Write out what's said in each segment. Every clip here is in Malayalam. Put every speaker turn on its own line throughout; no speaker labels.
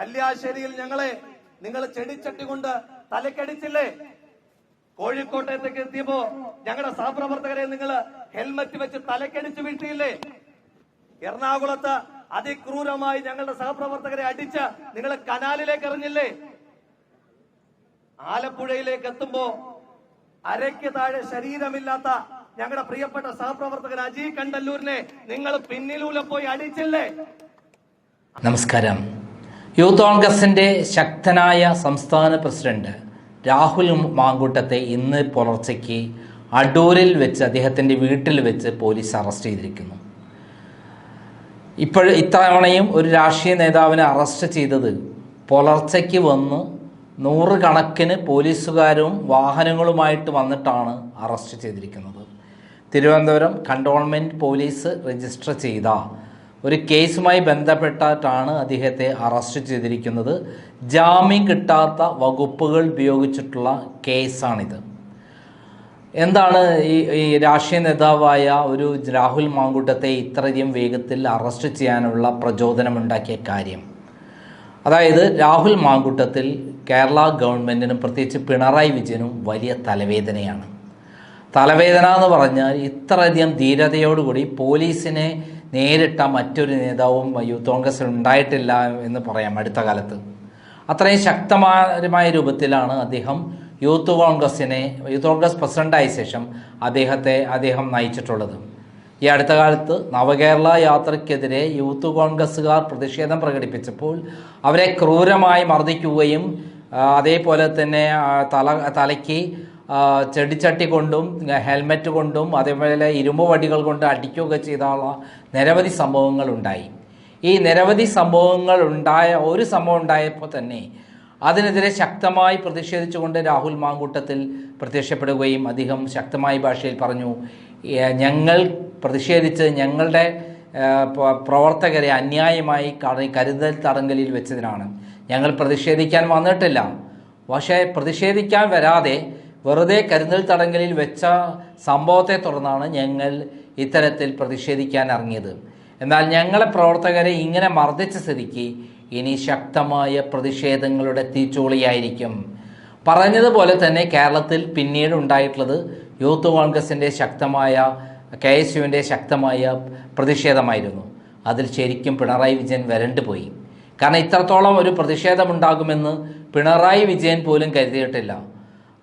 കല്യാശ്ശേരിയിൽ ഞങ്ങളെ നിങ്ങൾ ചെടിച്ചട്ടി കൊണ്ട് തലക്കടിച്ചില്ലേ? കോഴിക്കോട്ടേക്ക് എത്തിയപ്പോ ഞങ്ങളുടെ സഹപ്രവർത്തകരെ നിങ്ങൾ ഹെൽമറ്റ് വെച്ച് തലക്കടിച്ച് വീഴ്ത്തിയില്ലേ? എറണാകുളത്ത് അതിക്രൂരമായി ഞങ്ങളുടെ സഹപ്രവർത്തകരെ അടിച്ച് നിങ്ങൾ കനാലിലേക്ക് എറിഞ്ഞില്ലേ? ആലപ്പുഴയിലേക്ക് എത്തുമ്പോ അരയ്ക്ക് താഴെ ശരീരമില്ലാത്ത ഞങ്ങളുടെ പ്രിയപ്പെട്ട സഹപ്രവർത്തകൻ അജി കണ്ടല്ലൂരിനെ നിങ്ങൾ പിന്നിലൂലെ പോയി അടിച്ചില്ലേ?
നമസ്കാരം. യൂത്ത് കോൺഗ്രസിന്റെ ശക്തനായ സംസ്ഥാന പ്രസിഡന്റ് രാഹുൽ മാങ്കൂട്ടത്തെ ഇന്ന് പുലർച്ചയ്ക്ക് അടൂരിൽ വെച്ച് അദ്ദേഹത്തിന്റെ വീട്ടിൽ വെച്ച് പോലീസ് അറസ്റ്റ് ചെയ്തിരിക്കുന്നു. ഇപ്പോൾ ഇത്തവണയും ഒരു രാഷ്ട്രീയ നേതാവിനെ അറസ്റ്റ് ചെയ്തത് പുലർച്ചയ്ക്ക് വന്ന് നൂറുകണക്കിന് പോലീസുകാരും വാഹനങ്ങളുമായിട്ട് വന്നിട്ടാണ് അറസ്റ്റ് ചെയ്തിരിക്കുന്നത്. തിരുവനന്തപുരം കണ്ടോൺമെന്റ് പോലീസ് രജിസ്റ്റർ ചെയ്ത ഒരു കേസുമായി ബന്ധപ്പെട്ടിട്ടാണ് അദ്ദേഹത്തെ അറസ്റ്റ് ചെയ്തിരിക്കുന്നത്. ജാമ്യം കിട്ടാത്ത വകുപ്പുകൾ ഉപയോഗിച്ചിട്ടുള്ള കേസാണിത്. എന്താണ് ഈ രാഷ്ട്രീയ നേതാവായ ഒരു രാഹുൽ മാങ്കൂട്ടത്തെ ഇത്രയധികം വേഗത്തിൽ അറസ്റ്റ് ചെയ്യാനുള്ള പ്രചോദനമുണ്ടാക്കിയ കാര്യം? അതായത് രാഹുൽ മാങ്കൂട്ടത്തിൽ കേരള ഗവൺമെന്റിനും പ്രത്യേകിച്ച് പിണറായി വിജയനും വലിയ തലവേദനയാണ്. തലവേദന എന്ന് പറഞ്ഞാൽ ഇത്രയധികം ധീരതയോടുകൂടി പോലീസിനെ നേരിട്ട മറ്റൊരു നേതാവും യൂത്ത് കോൺഗ്രസിൽ ഉണ്ടായിട്ടില്ല എന്ന് പറയാം അടുത്ത കാലത്ത്. അത്രയും ശക്തമായ രൂപത്തിലാണ് അദ്ദേഹം യൂത്ത് കോൺഗ്രസിനെ യൂത്ത് കോൺഗ്രസ് പ്രസിഡന്റായ ശേഷം അദ്ദേഹത്തെ അദ്ദേഹം നയിച്ചിട്ടുള്ളത്. ഈ അടുത്ത കാലത്ത് നവകേരള യാത്രയ്ക്കെതിരെ യൂത്ത് കോൺഗ്രസ്സുകാർ പ്രതിഷേധം പ്രകടിപ്പിച്ചപ്പോൾ അവരെ ക്രൂരമായി മർദ്ദിക്കുകയും അതേപോലെ തന്നെ തല തലയ്ക്ക് ചെടിച്ചട്ടി കൊണ്ടും ഹെൽമെറ്റ് കൊണ്ടും അതേപോലെ ഇരുമ്പ് വടികൾ കൊണ്ട് അടിക്കുകയൊക്കെ ചെയ്തുള്ള നിരവധി സംഭവങ്ങൾ ഉണ്ടായി. ഈ നിരവധി സംഭവങ്ങൾ ഉണ്ടായ ഒരു സംഭവം ഉണ്ടായപ്പോൾ തന്നെ അതിനെതിരെ ശക്തമായി പ്രതിഷേധിച്ചുകൊണ്ട് രാഹുൽ മാങ്കൂട്ടത്തിൽ പ്രത്യക്ഷപ്പെടുകയും അദ്ദേഹം ശക്തമായ ഭാഷയിൽ പറഞ്ഞു ഞങ്ങൾ പ്രതിഷേധിച്ച് ഞങ്ങളുടെ പ്രവർത്തകരെ അന്യായമായി കരുതൽ തടങ്കലിൽ വെച്ചതിനാണ്. ഞങ്ങൾ പ്രതിഷേധിക്കാൻ വന്നിട്ടില്ല. പക്ഷേ പ്രതിഷേധിക്കാൻ വരാതെ വെറുതെ കരുതൽ തടങ്കലിൽ വെച്ച സംഭവത്തെ തുടർന്നാണ് ഞങ്ങൾ ഇത്തരത്തിൽ പ്രതിഷേധിക്കാൻ ഇറങ്ങിയത്. എന്നാൽ ഞങ്ങളെ പ്രവർത്തകരെ ഇങ്ങനെ മർദ്ദിച്ച സ്ഥിതിക്ക് ഇനി ശക്തമായ പ്രതിഷേധങ്ങളുടെ തീച്ചൂളിയായിരിക്കും. പറഞ്ഞതുപോലെ തന്നെ കേരളത്തിൽ പിന്നീട് ഉണ്ടായിട്ടുള്ളത് യൂത്ത് കോൺഗ്രസിന്റെ ശക്തമായ കെ എസ് യുവിന്റെ ശക്തമായ പ്രതിഷേധമായിരുന്നു. അതിൽ ശരിക്കും പിണറായി വിജയൻ വരണ്ടു പോയി. കാരണം ഇത്രത്തോളം ഒരു പ്രതിഷേധമുണ്ടാകുമെന്ന് പിണറായി വിജയൻ പോലും കരുതിയിട്ടില്ല.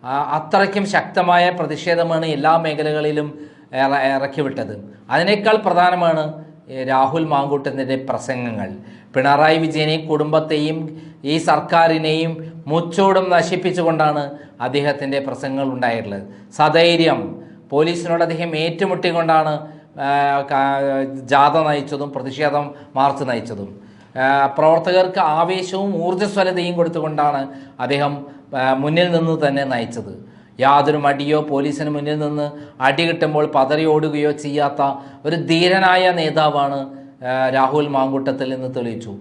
അത്രയ്ക്കും ശക്തമായ പ്രതിഷേധമാണ് എല്ലാ മേഖലകളിലും ഇറ- ഇറക്കിവിട്ടത്. അതിനേക്കാൾ പ്രധാനമാണ് രാഹുൽ മാങ്കൂട്ടത്തിന്റെ പ്രസംഗങ്ങൾ. പിണറായി വിജയനെയും കുടുംബത്തെയും ഈ സർക്കാരിനെയും മുച്ചോടും നശിപ്പിച്ചുകൊണ്ടാണ് അദ്ദേഹത്തിന്റെ പ്രസംഗങ്ങൾ ഉണ്ടായിട്ടുള്ളത്. സധൈര്യം പോലീസിനോട് അദ്ദേഹം ഏറ്റുമുട്ടിക്കൊണ്ടാണ് ജാഥ നയിച്ചതും പ്രതിഷേധം മാർച്ച് നയിച്ചതും. പ്രവർത്തകർക്ക് ആവേശവും ഊർജസ്വലതയും കൊടുത്തുകൊണ്ടാണ് അദ്ദേഹം മുന്നിൽ നിന്ന് തന്നെ നയിച്ചത്. യാതൊരു മടിയോ പോലീസിന് മുന്നിൽ നിന്ന് അടി കിട്ടുമ്പോൾ പതറി ഓടുകയോ ചെയ്യാത്ത ഒരു ധീരനായ നേതാവാണ് രാഹുൽ മാങ്കൂട്ടത്തിൽ നിന്ന് തെളിയിച്ചു.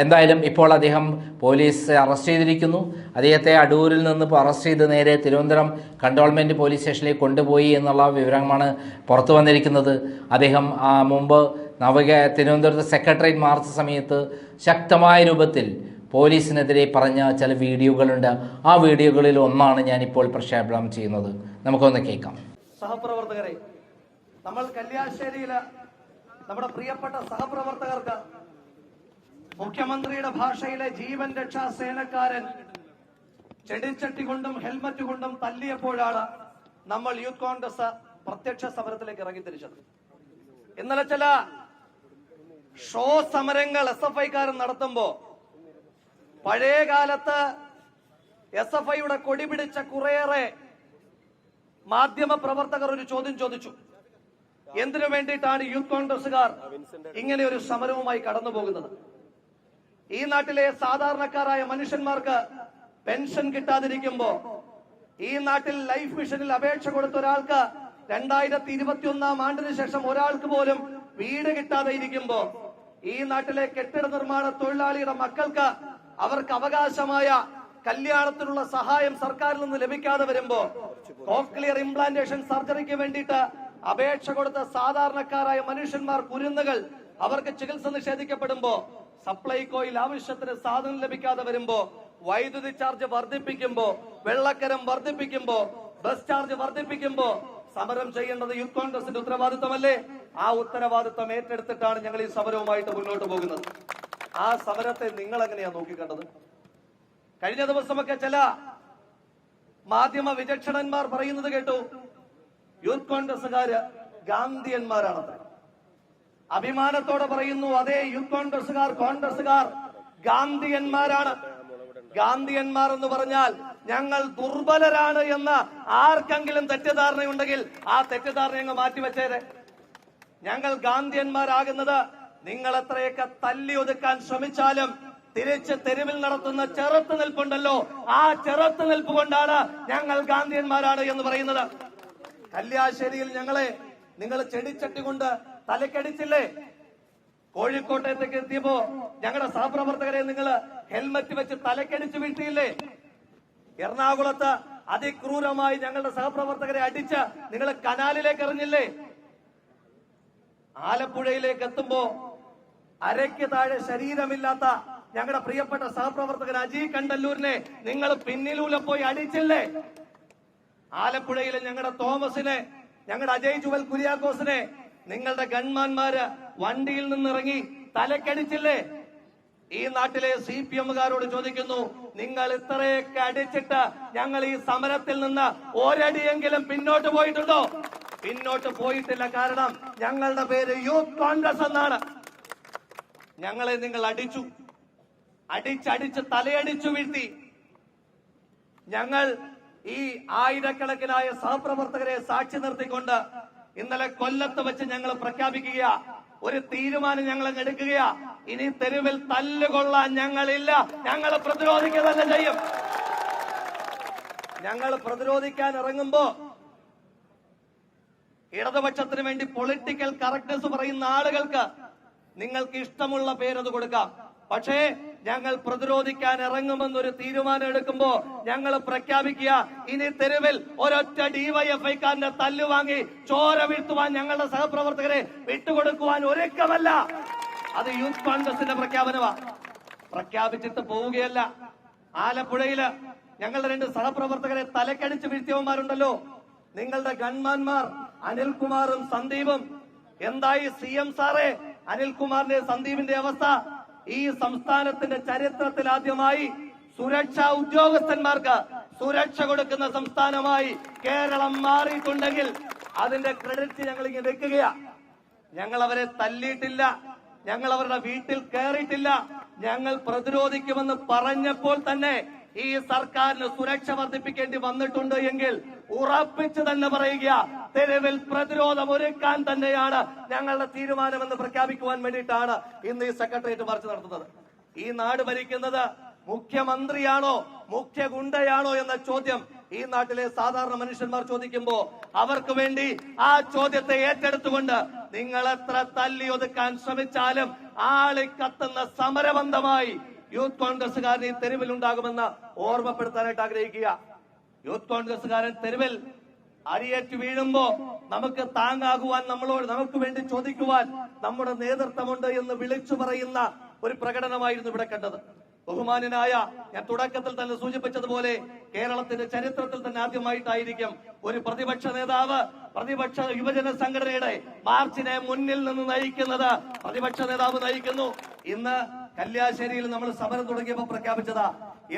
എന്തായാലും ഇപ്പോൾ അദ്ദേഹം പോലീസ് അറസ്റ്റ് ചെയ്തിരിക്കുന്നു. അദ്ദേഹത്തെ അടൂരിൽ നിന്ന് അറസ്റ്റ് ചെയ്ത് നേരെ തിരുവനന്തപുരം കണ്ടോൺമെന്റ് പോലീസ് സ്റ്റേഷനിലേക്ക് കൊണ്ടുപോയി എന്നുള്ള വിവരമാണ് പുറത്തു വന്നിരിക്കുന്നത്. അദ്ദേഹം മുമ്പ് നവക തിരുവനന്തപുരത്ത് സെക്രട്ടേറിയറ്റ് മാർച്ച് സമയത്ത് ശക്തമായ രൂപത്തിൽ പോലീസിനെതിരെ പറഞ്ഞ ചില വീഡിയോകളുണ്ട്. ആ വീഡിയോകളിൽ ഒന്നാണ് ഞാനിപ്പോൾ പ്രക്ഷേപണം ചെയ്യുന്നത്. നമുക്കൊന്ന് കേൾക്കാം.
സഹപ്രവർത്തകരെ നമ്മൾ കല്യാശ്ശേരിയിലെ നമ്മുടെ പ്രിയപ്പെട്ട സഹപ്രവർത്തകർക്ക് മുഖ്യമന്ത്രിയുടെ ഭാഷയിലെ ജീവൻ രക്ഷാ സേനക്കാരൻ ചെടിച്ചട്ടി കൊണ്ടും ഹെൽമറ്റ് കൊണ്ടും തല്ലിയപ്പോഴാണ് നമ്മൾ യൂത്ത് കോൺഗ്രസ് പ്രത്യക്ഷ സമരത്തിലേക്ക് ഇറങ്ങി തിരിച്ചത് ഇന്നലെ ചില ഷോ സമരങ്ങൾ എസ് എഫ് ഐക്കാരൻ നടത്തുമ്പോ പഴയ കാലത്ത് എസ് എഫ് ഐയുടെ കൊടി പിടിച്ച കുറേയേറെ മാധ്യമ പ്രവർത്തകർ ഒരു ചോദ്യം ചോദിച്ചു. എന്തിനു വേണ്ടിയിട്ടാണ് യൂത്ത് കോൺഗ്രസുകാർ ഇങ്ങനെ ഒരു സമരവുമായി കടന്നു പോകുന്നത് ഈ നാട്ടിലെ സാധാരണക്കാരായ മനുഷ്യന്മാർക്ക് പെൻഷൻ കിട്ടാതിരിക്കുമ്പോ ഈ നാട്ടിൽ ലൈഫ് മിഷനിൽ അപേക്ഷ കൊടുത്ത ഒരാൾക്ക് രണ്ടായിരത്തി ഇരുപത്തി ഒന്നാം ആണ്ടിന് ശേഷം ഒരാൾക്ക് പോലും വീട് കിട്ടാതെ ഇരിക്കുമ്പോ ഈ നാട്ടിലെ കെട്ടിട നിർമ്മാണ തൊഴിലാളിയുടെ മക്കൾക്ക് അവർക്ക് അവകാശമായ കല്യാണത്തിനുള്ള സഹായം സർക്കാരിൽ നിന്ന് ലഭിക്കാതെ വരുമ്പോ കോക്ലിയർ ഇംപ്ലാന്റേഷൻ സർജറിക്ക് വേണ്ടിയിട്ട് അപേക്ഷ കൊടുത്ത സാധാരണക്കാരായ മനുഷ്യന്മാർ കുരുന്നുകൾ അവർക്ക് ചികിത്സ നിഷേധിക്കപ്പെടുമ്പോ സപ്ലൈകോയിൽ ആവശ്യത്തിന് സാധനം ലഭിക്കാതെ വരുമ്പോ വൈദ്യുതി ചാർജ് വർദ്ധിപ്പിക്കുമ്പോ വെള്ളക്കരം വർദ്ധിപ്പിക്കുമ്പോ ബസ് ചാർജ് വർദ്ധിപ്പിക്കുമ്പോ സമരം ചെയ്യേണ്ടത് യൂത്ത് കോൺഗ്രസിന്റെ ഉത്തരവാദിത്തമല്ലേ? ആ ഉത്തരവാദിത്തം ഏറ്റെടുത്തിട്ടാണ് ഞങ്ങൾ ഈ സമരവുമായിട്ട് മുന്നോട്ട് പോകുന്നത്. ആ സമരത്തെ നിങ്ങൾ എങ്ങനെയാ നോക്കിക്കണ്ടത്? കഴിഞ്ഞ ദിവസമൊക്കെ ചില മാധ്യമ വിചക്ഷണന്മാർ പറയുന്നത് കേട്ടു. യൂത്ത് കോൺഗ്രസുകാര് ഗാന്ധിയന്മാരാണത്രേ. അഭിമാനത്തോടെ പറയുന്നു അതേ യൂത്ത് കോൺഗ്രസുകാർ കോൺഗ്രസുകാർ ഗാന്ധിയന്മാരാണ്. ഗാന്ധിയന്മാർ എന്ന് പറഞ്ഞാൽ ഞങ്ങൾ ദുർബലരാണ് എന്ന ആർക്കെങ്കിലും തെറ്റിദ്ധാരണയുണ്ടെങ്കിൽ ആ തെറ്റിദ്ധാരണ ഞങ്ങൾ മാറ്റിവെച്ചേരെ. ഞങ്ങൾ ഗാന്ധിയന്മാരാകുന്നത് നിങ്ങൾ എത്രയൊക്കെ തല്ലി ഒതുക്കാൻ ശ്രമിച്ചാലും തിരിച്ച് തെരുവിൽ നടത്തുന്ന ചെറുത്ത് നിൽപ്പുണ്ടല്ലോ. ആ ചെറുത്ത് നിൽപ്പ് കൊണ്ടാണ് ഞങ്ങൾ ഗാന്ധിയന്മാരാണ് എന്ന് പറയുന്നത്. കല്യാശ്ശേരിയിൽ ഞങ്ങളെ നിങ്ങൾ ചെടിച്ചട്ടി കൊണ്ട് തലക്കടിച്ചില്ലേ? കോഴിക്കോട്ടയത്തേക്ക് എത്തിയപ്പോ ഞങ്ങളുടെ സഹപ്രവർത്തകരെ നിങ്ങൾ ഹെൽമറ്റ് വെച്ച് തലക്കടിച്ച് വീഴ്ത്തിയില്ലേ? എറണാകുളത്ത് അതിക്രൂരമായി ഞങ്ങളുടെ സഹപ്രവർത്തകരെ അടിച്ച് നിങ്ങൾ കനാലിലേക്ക് എറിഞ്ഞില്ലേ? ആലപ്പുഴയിലേക്ക് എത്തുമ്പോ അരയ്ക്ക് താഴെ ശരീരമില്ലാത്ത ഞങ്ങളുടെ പ്രിയപ്പെട്ട സഹപ്രവർത്തകൻ അജി കണ്ടല്ലൂരിനെ നിങ്ങൾ പിന്നിലൂലെ പോയി അടിച്ചില്ലേ? ആലപ്പുഴയിലെ ഞങ്ങളുടെ തോമസിനെ ഞങ്ങളുടെ അജയ് ജുവൽ കുര്യാക്കോസിനെ നിങ്ങളുടെ ഗൺമാന്മാര് വണ്ടിയിൽ നിന്നിറങ്ങി തലക്കടിച്ചില്ലേ? ഈ നാട്ടിലെ സി പി എമ്മുകാരോട് ചോദിക്കുന്നു നിങ്ങൾ ഇത്രയൊക്കെ അടിച്ചിട്ട് ഞങ്ങൾ ഈ സമരത്തിൽ നിന്ന് ഒരടിയെങ്കിലും പിന്നോട്ട് പോയിട്ടുണ്ടോ? പിന്നോട്ട് പോയിട്ടില്ല. കാരണം ഞങ്ങളുടെ പേര് യൂത്ത് കോൺഗ്രസ് എന്നാണ്. ഞങ്ങളെ നിങ്ങൾ അടിച്ചു. അടിച്ചടിച്ച് തലയടിച്ചു വീഴ്ത്തി. ഞങ്ങൾ ഈ ആയിരക്കണക്കിനായ സഹപ്രവർത്തകരെ സാക്ഷി നിർത്തിക്കൊണ്ട് ഇന്നലെ കൊല്ലത്ത് വെച്ച് ഞങ്ങൾ പ്രഖ്യാപിക്കുക ഒരു തീരുമാനം ഞങ്ങൾ എടുക്കുക ഇനി തെരുവിൽ തല്ലുകൊള്ളാൻ ഞങ്ങളില്ല. ഞങ്ങൾ പ്രതിരോധിക്കുക തന്നെ ചെയ്യും. ഞങ്ങൾ പ്രതിരോധിക്കാൻ ഇറങ്ങുമ്പോ ഇടതുപക്ഷത്തിന് വേണ്ടി പൊളിറ്റിക്കൽ കറക്റ്റ്നസ് പറയുന്ന ആളുകൾക്ക് നിങ്ങൾക്ക് ഇഷ്ടമുള്ള പേരത് കൊടുക്കാം. പക്ഷേ ഞങ്ങൾ പ്രതിരോധിക്കാൻ ഇറങ്ങുമെന്നൊരു തീരുമാനം എടുക്കുമ്പോ ഞങ്ങൾ പ്രഖ്യാപിക്കുക ഇനി തെരുവിൽ ഒരൊറ്റ ഡിവൈഎഫ്ഐക്കാരന്റെ തല്ലു വാങ്ങി ചോര വീഴ്ത്തുവാൻ ഞങ്ങളുടെ സഹപ്രവർത്തകരെ വിട്ടുകൊടുക്കുവാൻ ഒരുക്കമല്ല. അത് യൂത്ത് കോൺഗ്രസിന്റെ പ്രഖ്യാപനമാ. പ്രഖ്യാപിച്ചിട്ട് പോവുകയല്ല. ആലപ്പുഴയിൽ ഞങ്ങളുടെ രണ്ട് സഹപ്രവർത്തകരെ തലക്കടിച്ച് വീഴ്ത്തിയവന്മാരുണ്ടല്ലോ. നിങ്ങളുടെ ഗൺമാൻമാർ അനിൽകുമാറും സന്ദീപും. എന്തായി സി എം സാറേ? അനിൽകുമാറിന്റെ സന്ദീപിന്റെ അവസ്ഥ ഈ സംസ്ഥാനത്തിന്റെ ചരിത്രത്തിൽ ആദ്യമായി സുരക്ഷാ ഉദ്യോഗസ്ഥന്മാർക്ക് സുരക്ഷ കൊടുക്കുന്ന സംസ്ഥാനമായി കേരളം മാറിയിട്ടുണ്ടെങ്കിൽ അതിന്റെ ക്രെഡിറ്റ് ഞങ്ങൾ ഇങ്ങനെ വെക്കുകയാ. ഞങ്ങൾ അവരെ തല്ലിയിട്ടില്ല. ഞങ്ങൾ അവരുടെ വീട്ടിൽ കയറിയിട്ടില്ല ഞങ്ങൾ പ്രതിരോധിക്കുമെന്ന് പറഞ്ഞപ്പോൾ തന്നെ ഈ സർക്കാരിന് സുരക്ഷ വർദ്ധിപ്പിക്കേണ്ടി വന്നിട്ടുണ്ട് എങ്കിൽ ഉറപ്പിച്ചു തന്നെ പറയുക തെരുവിൽ പ്രതിരോധം ഒരുക്കാൻ തന്നെയാണ് ഞങ്ങളുടെ തീരുമാനമെന്ന് പ്രഖ്യാപിക്കുവാൻ വേണ്ടിയിട്ടാണ് ഇന്ന് ഈ സെക്രട്ടേറിയറ്റ് മാർച്ച് നടത്തുന്നത്. ഈ നാട് ഭരിക്കുന്നത് മുഖ്യമന്ത്രിയാണോ മുഖ്യ ഗുണ്ടയാണോ എന്ന ചോദ്യം ഈ നാട്ടിലെ സാധാരണ മനുഷ്യന്മാർ ചോദിക്കുമ്പോ അവർക്ക് വേണ്ടി ആ ചോദ്യത്തെ ഏറ്റെടുത്തുകൊണ്ട് നിങ്ങൾ എത്ര തല്ലി ഒതുക്കാൻ ശ്രമിച്ചാലും ആളി കത്തുന്ന സമരബന്ധമായി യൂത്ത് കോൺഗ്രസുകാരൻ ഈ തെരുവിൽ ഉണ്ടാകുമെന്ന് ഓർമ്മപ്പെടുത്താനായിട്ട് ആഗ്രഹിക്കുക. യൂത്ത് കോൺഗ്രസുകാരൻ തെരുവിൽ അരിയേറ്റ് വീഴുമ്പോ നമുക്ക് താങ്ങാകുവാൻ നമ്മളോട് നമുക്ക് വേണ്ടി ചോദിക്കുവാൻ നമ്മുടെ നേതൃത്വമുണ്ട് എന്ന് വിളിച്ചു പറയുന്ന ഒരു പ്രകടനമായിരുന്നു ഇവിടെ കണ്ടത്. ബഹുമാനനായ ഞാൻ തുടക്കത്തിൽ തന്നെ സൂചിപ്പിച്ചതുപോലെ കേരളത്തിന്റെ ചരിത്രത്തിൽ തന്നെ ആദ്യമായിട്ടായിരിക്കും ഒരു പ്രതിപക്ഷ നേതാവ് പ്രതിപക്ഷ യുവജന സംഘടനയുടെ മാർച്ചിനെ മുന്നിൽ നിന്ന് നയിക്കുന്നത്. പ്രതിപക്ഷ നേതാവ് നയിക്കുന്നു. ഇന്ന് കല്യാശ്ശേരിയിൽ നമ്മൾ സമരം തുടങ്ങിയപ്പോൾ പ്രഖ്യാപിച്ചതാ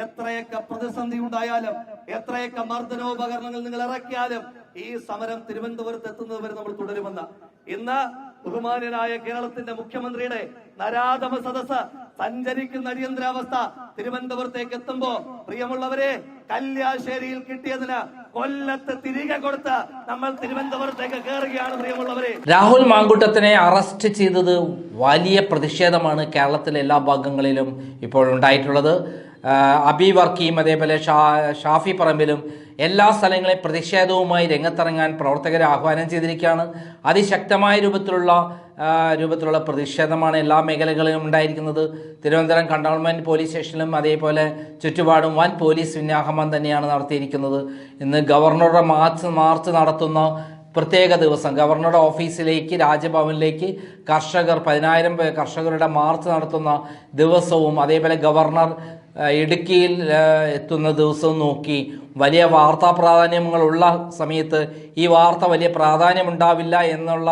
എത്രയൊക്കെ പ്രതിസന്ധി ഉണ്ടായാലും എത്രയൊക്കെ മർദ്ദനോപകരണങ്ങൾ നിങ്ങൾ ഇറക്കിയാലും ഈ സമരം തിരുവനന്തപുരത്ത് എത്തുന്നത് വരെ നമ്മൾ തുടരുമെന്ന്. ഇന്ന് ബഹുമാനനായ കേരളത്തിന്റെ മുഖ്യമന്ത്രിയുടെ നരാധമ സദസ് സഞ്ചരിക്കുന്ന അടിയന്തരാവസ്ഥ തിരുവനന്തപുരത്തേക്ക് എത്തുമ്പോ പ്രിയമുള്ളവരെ കല്യാശ്ശേരിയിൽ കിട്ടിയതിന് കൊല്ലത്ത് തിരികെ കൊടുത്ത് നമ്മൾ തിരുവനന്തപുരത്തേക്ക് കയറുകയാണ് പ്രിയമുള്ളവരെ.
രാഹുൽ മാങ്കുട്ടത്തിനെ അറസ്റ്റ് ചെയ്തത് വലിയ പ്രതിഷേധമാണ് കേരളത്തിലെ എല്ലാ ഭാഗങ്ങളിലും ഇപ്പോൾ ഉണ്ടായിട്ടുള്ളത്. അബി വർക്കിയും അതേപോലെ ഷാഫി പറമ്പിലും എല്ലാ സ്ഥലങ്ങളെ പ്രതിഷേധവുമായി രംഗത്തിറങ്ങാൻ പ്രവർത്തകരെ ആഹ്വാനം ചെയ്തിരിക്കുകയാണ്. അതിശക്തമായ രൂപത്തിലുള്ള രൂപത്തിലുള്ള പ്രതിഷേധമാണ് എല്ലാ മേഖലകളിലും ഉണ്ടായിരിക്കുന്നത്. തിരുവനന്തപുരം കണ്ടോൺമെന്റ് പോലീസ് സ്റ്റേഷനിലും അതേപോലെ ചുറ്റുപാടും വൻ പോലീസ് വിന്യാഹമം തന്നെയാണ് നടത്തിയിരിക്കുന്നത്. ഇന്ന് ഗവർണറുടെ മാർച്ച് മാർച്ച് നടത്തുന്ന പ്രത്യേക ദിവസം. ഗവർണറുടെ ഓഫീസിലേക്ക് രാജ്ഭവനിലേക്ക് കർഷകർ പതിനായിരം കർഷകരുടെ മാർച്ച് നടത്തുന്ന ദിവസവും അതേപോലെ ഗവർണർ ഇടുക്കിയിൽ എത്തുന്ന ദിവസവും നോക്കി വലിയ വാർത്താ പ്രാധാന്യങ്ങളുള്ള സമയത്ത് ഈ വാർത്ത വലിയ പ്രാധാന്യമുണ്ടാവില്ല എന്നുള്ള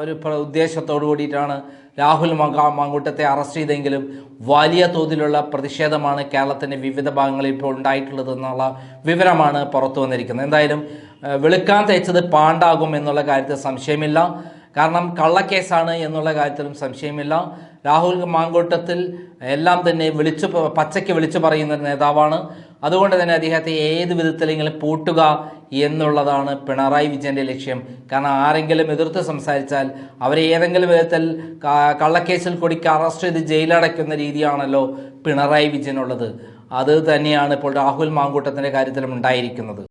ഒരു ഉദ്ദേശത്തോടു കൂടിയിട്ടാണ് രാഹുൽ മങ്ക മാങ്കൂട്ടത്തെ അറസ്റ്റ് ചെയ്തെങ്കിലും വലിയ തോതിലുള്ള പ്രതിഷേധമാണ് കേരളത്തിന്റെ വിവിധ ഭാഗങ്ങളിൽ ഇപ്പോൾ ഉണ്ടായിട്ടുള്ളതെന്നുള്ള വിവരമാണ് പുറത്തു വന്നിരിക്കുന്നത്. എന്തായാലും വെളുക്കാൻ തേച്ചത് പാണ്ടാകും എന്നുള്ള കാര്യത്തിൽ സംശയമില്ല. കാരണം കള്ളക്കേസാണ് എന്നുള്ള കാര്യത്തിലും സംശയമില്ല. രാഹുൽ മാങ്കൂട്ടത്തിൽ എല്ലാം തന്നെ വിളിച്ചു പച്ചയ്ക്ക് വിളിച്ചു പറയുന്ന നേതാവാണ്. അതുകൊണ്ട് തന്നെ അദ്ദേഹത്തെ ഏത് വിധത്തിലെങ്കിലും പൂട്ടുക എന്നുള്ളതാണ് പിണറായി വിജയന്റെ ലക്ഷ്യം. കാരണം ആരെങ്കിലും എതിർത്ത് സംസാരിച്ചാൽ അവരെ ഏതെങ്കിലും വിധത്തിൽ കള്ളക്കേസിൽ കൊടുക്കി അറസ്റ്റ് ചെയ്ത് ജയിലടയ്ക്കുന്ന രീതിയാണല്ലോ പിണറായി വിജയനുള്ളത്. അത് തന്നെയാണ് ഇപ്പോൾ രാഹുൽ മാങ്കൂട്ടത്തിന്റെ കാര്യത്തിലും ഉണ്ടായിരിക്കുന്നത്.